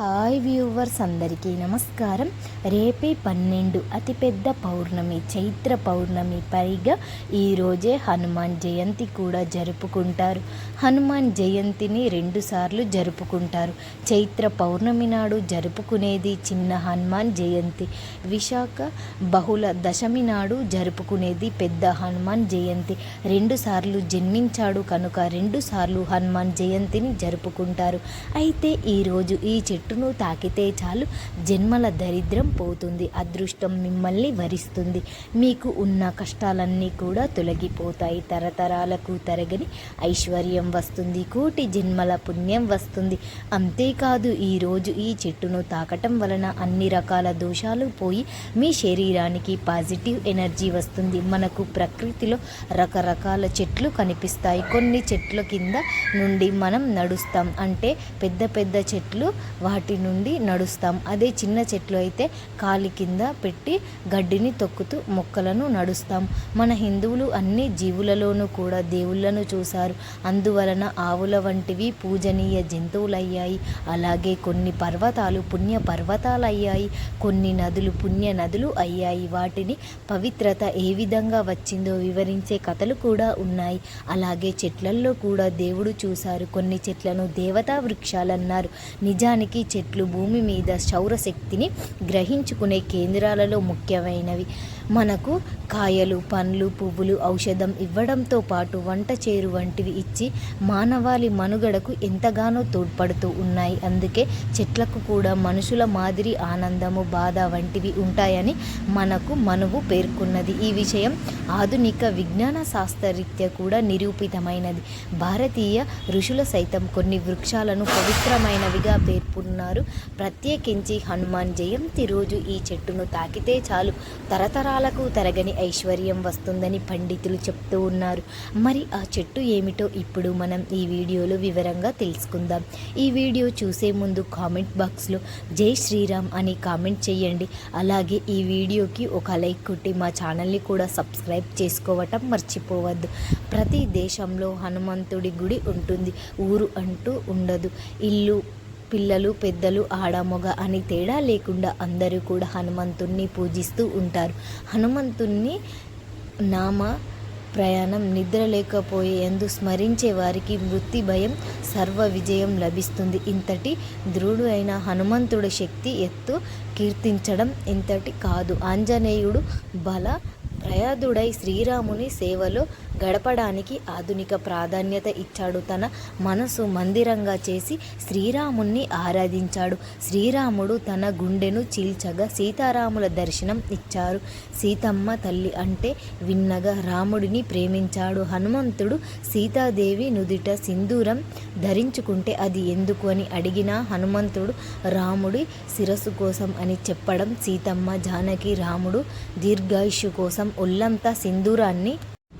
Hi viewers అందరికీ నమస్కారం. రేపే పన్నెండు అతిపెద్ద పౌర్ణమి చైత్ర పౌర్ణమి పైగా ఈరోజే హనుమాన్ జయంతి కూడా జరుపుకుంటారు. హనుమాన్ జయంతిని రెండుసార్లు జరుపుకుంటారు. చైత్ర పౌర్ణమి నాడు జరుపుకునేది చిన్న హనుమాన్ జయంతి. విశాఖ బహుళ దశమి నాడు జరుపుకునేది పెద్ద హనుమాన్ జయంతి. రెండుసార్లు జన్మించాడు కనుక రెండుసార్లు హనుమాన్ జయంతిని జరుపుకుంటారు. అయితే ఈరోజు ఈ చెట్టు చెట్టును తాకితే చాలు జన్మల దరిద్రం పోతుంది అదృష్టం మిమ్మల్ని వరిస్తుంది. మీకు ఉన్న కష్టాలన్నీ కూడా తొలగిపోతాయి తరతరాలకు తరగని ఐశ్వర్యం వస్తుంది కోటి జన్మల పుణ్యం వస్తుంది. అంతేకాదు ఈరోజు ఈ చెట్టును తాకటం వలన అన్ని రకాల దోషాలు పోయి మీ శరీరానికి పాజిటివ్ ఎనర్జీ వస్తుంది. మనకు ప్రకృతిలో రకరకాల చెట్లు కనిపిస్తాయి. కొన్ని చెట్ల కింద నుండి మనం నడుస్తాం. అంటే పెద్ద పెద్ద చెట్లు వాటి నుండి నడుస్తాం. అదే చిన్న చెట్లు అయితే కాలి కింద పెట్టి గడ్డిని తొక్కుతూ మొక్కలను నడుస్తాం. మన హిందువులు అన్ని జీవులలోనూ కూడా దేవుళ్ళను చూశారు. అందువలన ఆవుల వంటివి పూజనీయ జంతువులయ్యాయి. అలాగే కొన్ని పర్వతాలు పుణ్య పర్వతాలు అయ్యాయి కొన్ని నదులు పుణ్య నదులు అయ్యాయి. వాటిని పవిత్రత ఏ విధంగా వచ్చిందో వివరించే కథలు కూడా ఉన్నాయి. అలాగే చెట్లల్లో కూడా దేవుడు చూశారు. కొన్ని చెట్లను దేవతా వృక్షాలన్నారు. నిజానికి చెట్లు భూమి మీద సౌరశక్తిని గ్రహించుకునే కేంద్రాలలో ముఖ్యమైనవి. మనకు కాయలు పండ్లు పువ్వులు ఔషధం ఇవ్వడంతో పాటు వంట చేరు వంటివి ఇచ్చి మానవాళి మనుగడకు ఎంతగానో తోడ్పడుతూ ఉన్నాయి. అందుకే చెట్లకు కూడా మనుషుల మాదిరి ఆనందము బాధ వంటివి ఉంటాయని మనకు మనువు పేర్కొన్నది. ఈ విషయం ఆధునిక విజ్ఞాన శాస్త్రరీత్యా కూడా నిరూపితమైనది. భారతీయ ఋషుల సైతం కొన్ని వృక్షాలను పవిత్రమైనవిగా పేర్కొన్నారు. ప్రత్యేకించి హనుమాన్ జయంతి రోజు ఈ చెట్టును తాకితే చాలు. తరతరాలకు తరగని ఐశ్వర్యం వస్తుందని పండితులు చెప్తూ ఉన్నారు. మరి ఆ చెట్టు ఏమిటో ఇప్పుడు మనం ఈ వీడియోలో వివరంగా తెలుసుకుందాం. ఈ వీడియో చూసే ముందు కామెంట్ బాక్స్లో జై శ్రీరామ్ అని కామెంట్ చేయండి. అలాగే ఈ వీడియోకి ఒక లైక్ కొట్టి మా ఛానల్ని కూడా సబ్స్క్రైబ్ చేసుకోవటం మర్చిపోవద్దు. ప్రతి దేశంలో హనుమంతుడి గుడి ఉంటుంది. ఊరు అంటూ ఉండదు. ఇల్లు పిల్లలు పెద్దలు ఆడ అని తేడా లేకుండా అందరూ కూడా హనుమంతుణ్ణి పూజిస్తూ ఉంటారు. హనుమంతుణ్ణి నామ ప్రయాణం నిద్ర లేకపోయే ఎందు స్మరించే వారికి మృత్యు భయం సర్వ విజయం లభిస్తుంది. ఇంతటి దృఢు అయిన హనుమంతుడి శక్తి ఎత్తు కీర్తించడం ఇంతటి కాదు. ఆంజనేయుడు బల ప్రయాదుడై శ్రీరాముని సేవలో గడపడానికి ఆధునిక ప్రాధాన్యత ఇచ్చాడు. తన మనసు మందిరంగా చేసి శ్రీరాముణ్ణి ఆరాధించాడు. శ్రీరాముడు తన గుండెను చీల్చగా సీతారాముల దర్శనం ఇచ్చారు. సీతమ్మ తల్లి అంటే విన్నగా రాముడిని ప్రేమించాడు. హనుమంతుడు సీతాదేవి నుదిట సింధూరం ధరించుకుంటే అది ఎందుకు అని అడిగినా హనుమంతుడు రాముడి శిరస్సు కోసం అని చెప్పడం సీతమ్మ జానకి రాముడు దీర్ఘాయుషు కోసం ఒళ్ళంతా సింధూరాన్ని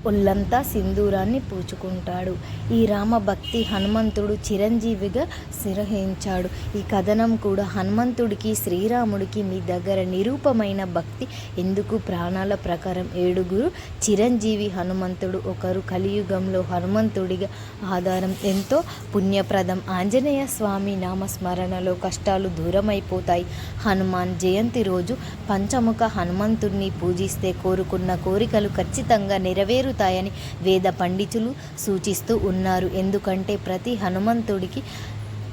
ఒళ్ళంతా సింధూరాన్ని పూచుకుంటాడు. ఈ రామభక్తి హనుమంతుడు చిరంజీవిగా సిరహించాడు. ఈ కథనం కూడా హనుమంతుడికి శ్రీరాముడికి మీ దగ్గర నిరూపమైన భక్తి. ఎందుకు? ప్రాణాల ప్రకారం ఏడుగురు చిరంజీవి హనుమంతుడు ఒకరు కలియుగంలో హనుమంతుడిగా ఆధారం. ఎంతో పుణ్యప్రదం. ఆంజనేయ స్వామి నామస్మరణలో కష్టాలు దూరమైపోతాయి. హనుమాన్ జయంతి రోజు పంచముఖ హనుమంతుడిని పూజిస్తే కోరుకున్న కోరికలు ఖచ్చితంగా నెరవేరు తీరుతాయని వేద పండితులు సూచిస్తూ ఉన్నారు. ఎందుకంటే ప్రతి హనుమంతుడికి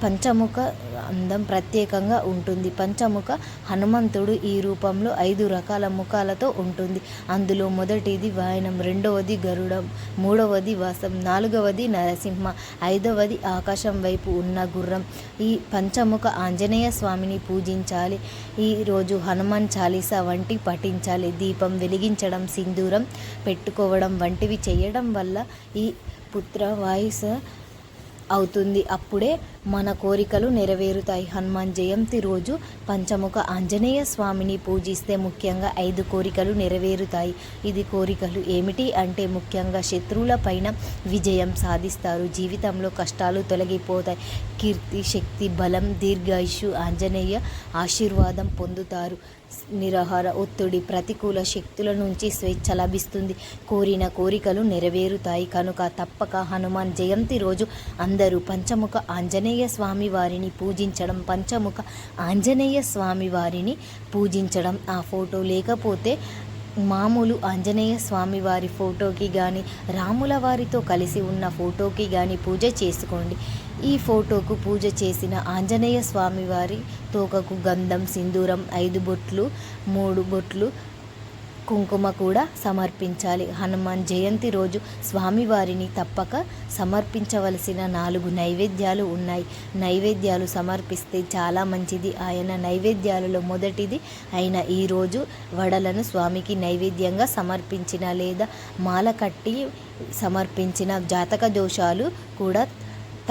పంచముఖ అందం ప్రత్యేకంగా ఉంటుంది. పంచముఖ హనుమంతుడు ఈ రూపంలో ఐదు రకాల ముఖాలతో ఉంటుంది. అందులో మొదటిది వాయనం రెండవది గరుడం మూడవది వాసం నాలుగవది నరసింహ ఐదవది ఆకాశం వైపు ఉన్న గుర్రం. ఈ పంచముఖ ఆంజనేయ స్వామిని పూజించాలి. ఈరోజు హనుమాన్ చాలీసా వంటి పఠించాలి. దీపం వెలిగించడం సింధూరం పెట్టుకోవడం వంటివి చేయడం వల్ల ఈ పుత్ర వాయుస అవుతుంది. అప్పుడే మన కోరికలు నెరవేరుతాయి. హనుమాన్ జయంతి రోజు పంచముఖ ఆంజనేయ స్వామిని పూజిస్తే ముఖ్యంగా ఐదు కోరికలు నెరవేరుతాయి. ఇది కోరికలు ఏమిటి అంటే ముఖ్యంగా శత్రువుల పైన విజయం సాధిస్తారు. జీవితంలో కష్టాలు తొలగిపోతాయి. కీర్తి శక్తి బలం దీర్ఘాయుషు ఆంజనేయ ఆశీర్వాదం పొందుతారు. నిరాహార ఒత్తిడి ప్రతికూల శక్తుల నుంచి స్వేచ్ఛ లభిస్తుంది. కోరిన కోరికలు నెరవేరుతాయి. కనుక తప్పక హనుమాన్ జయంతి రోజు అందరూ పంచముఖ ఆంజనేయ స్వామి వారిని పూజించడం పంచముఖ ఆంజనేయ స్వామి వారిని పూజించడం. ఆ ఫోటో లేకపోతే మామూలు ఆంజనేయ స్వామి వారి ఫోటోకి కానీ రాముల వారితో కలిసి ఉన్న ఫోటోకి కానీ పూజ చేసుకోండి. ఈ ఫోటోకు పూజ చేసిన ఆంజనేయ స్వామివారి తోకకు గంధం సింధూరం ఐదు బొట్లు మూడు బొట్లు కుంకుమ కూడా సమర్పించాలి. హనుమాన్ జయంతి రోజు స్వామివారిని తప్పక సమర్పించవలసిన నాలుగు నైవేద్యాలు ఉన్నాయి. నైవేద్యాలు సమర్పిస్తే చాలా మంచిది. ఆయన నైవేద్యాలలో మొదటిది అయిన ఈరోజు వడలను స్వామికి నైవేద్యంగా సమర్పించిన లేదా మాల కట్టి సమర్పించిన జాతక దోషాలు కూడా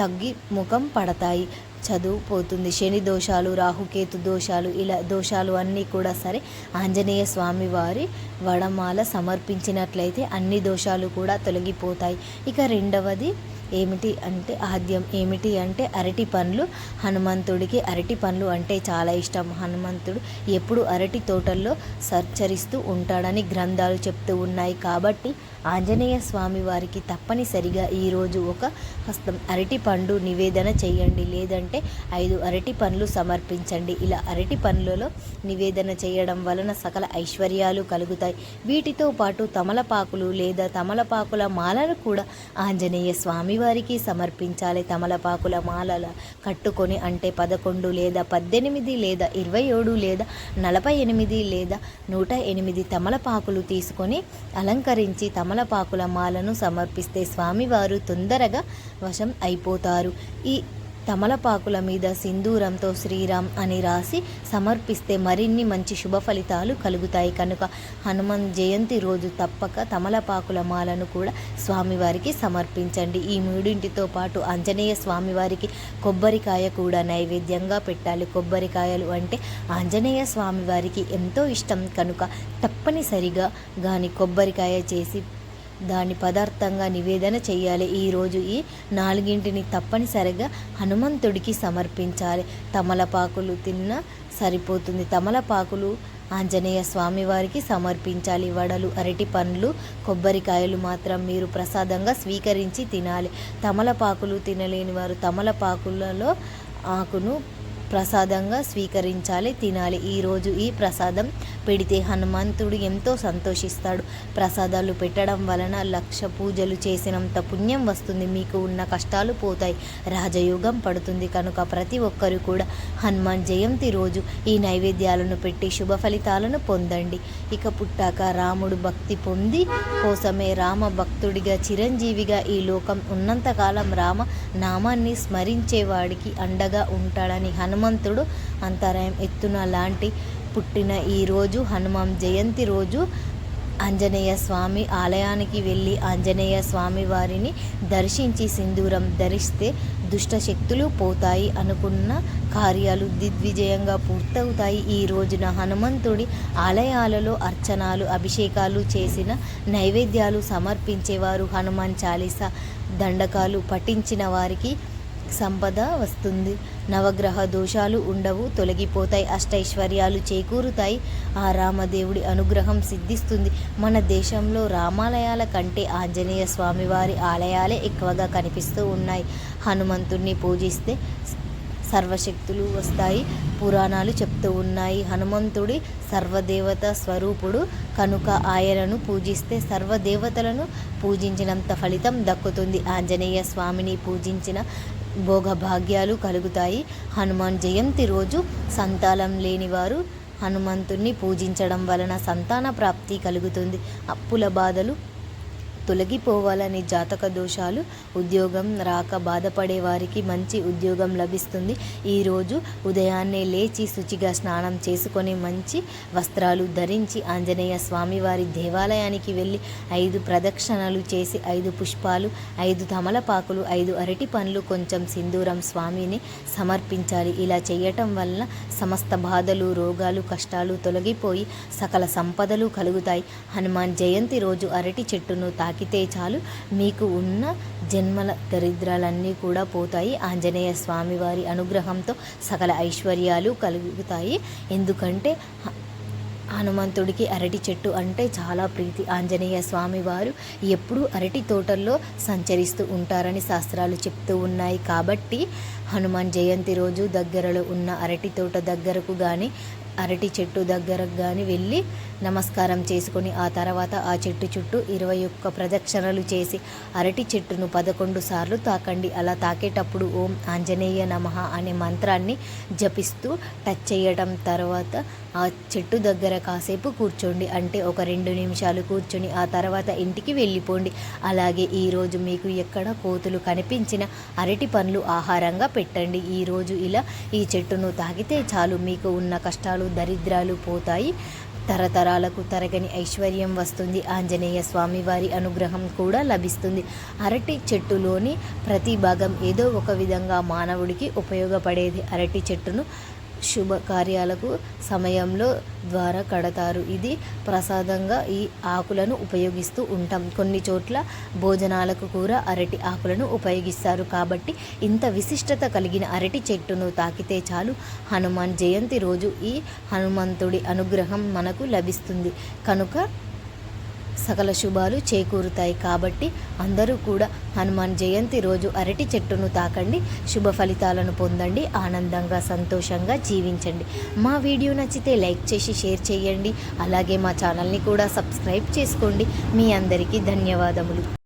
తగ్గి ముఖం పడతాయి. చదువు పోతుంది. శని దోషాలు రాహుకేతు దోషాలు ఇలా దోషాలు అన్నీ కూడా సరే ఆంజనేయ స్వామి వారి వడమాల సమర్పించినట్లయితే అన్ని దోషాలు కూడా తొలగిపోతాయి. ఇక రెండవది ఏమిటి అంటే ఆద్యం ఏమిటి అంటే అరటి పండ్లు. హనుమంతుడికి అరటి పండ్లు అంటే చాలా ఇష్టం. హనుమంతుడు ఎప్పుడు అరటి తోటల్లో సంచరిస్తూ ఉంటాడని గ్రంథాలు చెప్తూ ఉన్నాయి. కాబట్టి ఆంజనేయ స్వామి వారికి తప్పనిసరిగా ఈరోజు ఒక హస్తం అరటి పండు నివేదన చేయండి. లేదంటే ఐదు అరటి పండ్లు సమర్పించండి. ఇలా అరటి పండ్లలో నివేదన చేయడం వలన సకల ఐశ్వర్యాలు కలుగుతాయి. వీటితో పాటు తమలపాకులు లేదా తమలపాకుల మాలను కూడా ఆంజనేయ స్వామి వారికి సమర్పించాలి. తమలపాకుల మాలల కట్టుకొని అంటే పదకొండు లేదా పద్దెనిమిది లేదా ఇరవై ఏడు లేదా నలభై ఎనిమిది లేదా నూట ఎనిమిది తమలపాకులు తీసుకొని అలంకరించి తమలపాకుల మాలను సమర్పిస్తే స్వామివారు తొందరగా వశం అయిపోతారు. ఈ తమలపాకుల మీద సింధూరంతో శ్రీరామ్ అని రాసి సమర్పిస్తే మరిన్ని మంచి శుభ ఫలితాలు కలుగుతాయి కనుక హనుమాన్ జయంతి రోజు తప్పక తమలపాకుల మాలను కూడా స్వామివారికి సమర్పించండి. ఈ మూడింటితో పాటు ఆంజనేయ స్వామివారికి కొబ్బరికాయ కూడా నైవేద్యంగా పెట్టాలి. కొబ్బరికాయలు అంటే ఆంజనేయ స్వామివారికి ఎంతో ఇష్టం కనుక తప్పనిసరిగా కానీ కొబ్బరికాయ చేసి దాని పదార్థంగా నివేదన చేయాలి. ఈరోజు ఈ నాలుగింటిని తప్పనిసరిగా హనుమంతుడికి సమర్పించాలి. తమలపాకులు తిన్న సరిపోతుంది. తమలపాకులు ఆంజనేయ స్వామివారికి సమర్పించాలి. వడలు అరటి పండ్లు కొబ్బరికాయలు మాత్రం మీరు ప్రసాదంగా స్వీకరించి తినాలి. తమలపాకులు తినలేని వారు తమలపాకులలో ఆకును ప్రసాదంగా స్వీకరించాలి. తినాలి. ఈరోజు ఈ ప్రసాదం పెడితే హనుమంతుడు ఎంతో సంతోషిస్తాడు. ప్రసాదాలు పెట్టడం వలన లక్ష పూజలు చేసినంత పుణ్యం వస్తుంది. మీకు ఉన్న కష్టాలు పోతాయి. రాజయోగం పడుతుంది. కనుక ప్రతి ఒక్కరూ కూడా హనుమాన్ జయంతి రోజు ఈ నైవేద్యాలను పెట్టి శుభ ఫలితాలను పొందండి. ఇక పుట్టాక రాముడు భక్తి పొంది కోసమే రామ భక్తుడిగా చిరంజీవిగా ఈ లోకం ఉన్నంతకాలం రామ నామాన్ని స్మరించేవాడికి అండగా ఉంటాడని హనుమంతుడు అంతరాయం ఎత్తున లాంటి పుట్టిన ఈ రోజు హనుమాన్ జయంతి రోజు ఆంజనేయ స్వామి ఆలయానికి వెళ్ళి ఆంజనేయ స్వామి వారిని దర్శించి సింధూరం ధరిస్తే దుష్ట శక్తులు పోతాయి అనుకున్న కార్యాలు దిగ్విజయంగా పూర్తవుతాయి. ఈ రోజున హనుమంతుడి ఆలయాలలో అర్చనాలు అభిషేకాలు చేసిన నైవేద్యాలు సమర్పించేవారు. హనుమాన్ చాలీస దండకాలు పఠించిన వారికి సంపద వస్తుంది. నవగ్రహ దోషాలు ఉండవు తొలగిపోతాయి అష్టైశ్వర్యాలు చేకూరుతాయి. ఆ రామదేవుడి అనుగ్రహం సిద్ధిస్తుంది. మన దేశంలో రామాలయాల కంటే ఆంజనేయ స్వామివారి ఆలయాలే ఎక్కువగా కనిపిస్తూ ఉన్నాయి. హనుమంతుణ్ణి పూజిస్తే సర్వశక్తులు వస్తాయి. పురాణాలు చెప్తూ ఉన్నాయి. హనుమంతుడి సర్వదేవత స్వరూపుడు కనుక ఆయనను పూజిస్తే సర్వదేవతలను పూజించినంత ఫలితం దక్కుతుంది. ఆంజనేయ స్వామిని పూజించిన భోగభాగ్యాలు కలుగుతాయి. హనుమాన్ జయంతి రోజు సంతానం లేనివారు హనుమంతుణ్ణి పూజించడం వలన సంతాన ప్రాప్తి కలుగుతుంది. అప్పుల బాధలు తొలగిపోవాలని జాతక దోషాలు ఉద్యోగం రాక బాధపడే వారికి మంచి ఉద్యోగం లభిస్తుంది. ఈరోజు ఉదయాన్నే లేచి శుచిగా స్నానం చేసుకొని మంచి వస్త్రాలు ధరించి ఆంజనేయ స్వామివారి దేవాలయానికి వెళ్ళి ఐదు ప్రదక్షిణలు చేసి ఐదు పుష్పాలు ఐదు తమలపాకులు ఐదు అరటి పండ్లు కొంచెం సింధూరం స్వామిని సమర్పించాలి. ఇలా చేయటం వలన సమస్త బాధలు రోగాలు కష్టాలు తొలగిపోయి సకల సంపదలు కలుగుతాయి. హనుమాన్ జయంతి రోజు అరటి చెట్టును తాకి తాకితే చాలు. మీకు ఉన్న జన్మల దరిద్రాలన్నీ కూడా పోతాయి. ఆంజనేయ స్వామి వారి అనుగ్రహంతో సకల ఐశ్వర్యాలు కలుగుతాయి. ఎందుకంటే హనుమంతుడికి అరటి చెట్టు అంటే చాలా ప్రీతి. ఆంజనేయ స్వామి వారు ఎప్పుడూ అరటి తోటల్లో సంచరిస్తూ ఉంటారని శాస్త్రాలు చెప్తూ ఉన్నాయి. కాబట్టి హనుమాన్ జయంతి రోజు దగ్గరలో ఉన్న అరటి తోట దగ్గరకు కానీ అరటి చెట్టు దగ్గరకు కానీ వెళ్ళి నమస్కారం చేసుకొని ఆ తర్వాత ఆ చెట్టు చుట్టూ ఇరవై ఒక్క ప్రదక్షిణలు చేసి అరటి చెట్టును పదకొండు సార్లు తాకండి. అలా తాకేటప్పుడు ఓం ఆంజనేయ నమః అనే మంత్రాన్ని జపిస్తూ టచ్ చేయడం తర్వాత ఆ చెట్టు దగ్గర కాసేపు కూర్చోండి. అంటే ఒక రెండు నిమిషాలు కూర్చొని ఆ తర్వాత ఇంటికి వెళ్ళిపోండి. అలాగే ఈరోజు మీకు ఎక్కడ కోతులు కనిపించిన అరటి పండ్లు ఆహారంగా పెట్టండి. ఈరోజు ఇలా ఈ చెట్టును తాకితే చాలు. మీకు ఉన్న కష్టాలు దరిద్రాలు పోతాయి. తరతరాలకు తరగని ఐశ్వర్యం వస్తుంది. ఆంజనేయ స్వామి వారి అనుగ్రహం కూడా లభిస్తుంది. అరటి చెట్టులోని ప్రతి భాగం ఏదో ఒక విధంగా మానవుడికి ఉపయోగపడేది. అరటి చెట్టును శుభకార్యాలకు సమయంలో ద్వారా కడతారు. ఇది ప్రసాదంగా ఈ ఆకులను ఉపయోగిస్తూ ఉంటాం. కొన్ని చోట్ల భోజనాలకు కూడా అరటి ఆకులను ఉపయోగిస్తారు. కాబట్టి ఇంత విశిష్టత కలిగిన అరటి చెట్టును తాకితే చాలు. హనుమాన్ జయంతి రోజు ఈ హనుమంతుడి అనుగ్రహం మనకు లభిస్తుంది. కనుక సకల శుభాలు చేకూరుతాయి కాబట్టి అందరూ కూడా హనుమాన్ జయంతి రోజు అరటి చెట్టును తాకండి. శుభ ఫలితాలను పొందండి. ఆనందంగా సంతోషంగా జీవించండి. మా వీడియో నచ్చితే లైక్ చేసి షేర్ చేయండి. అలాగే మా ఛానల్ని కూడా సబ్స్క్రైబ్ చేసుకోండి. మీ అందరికీ ధన్యవాదములు.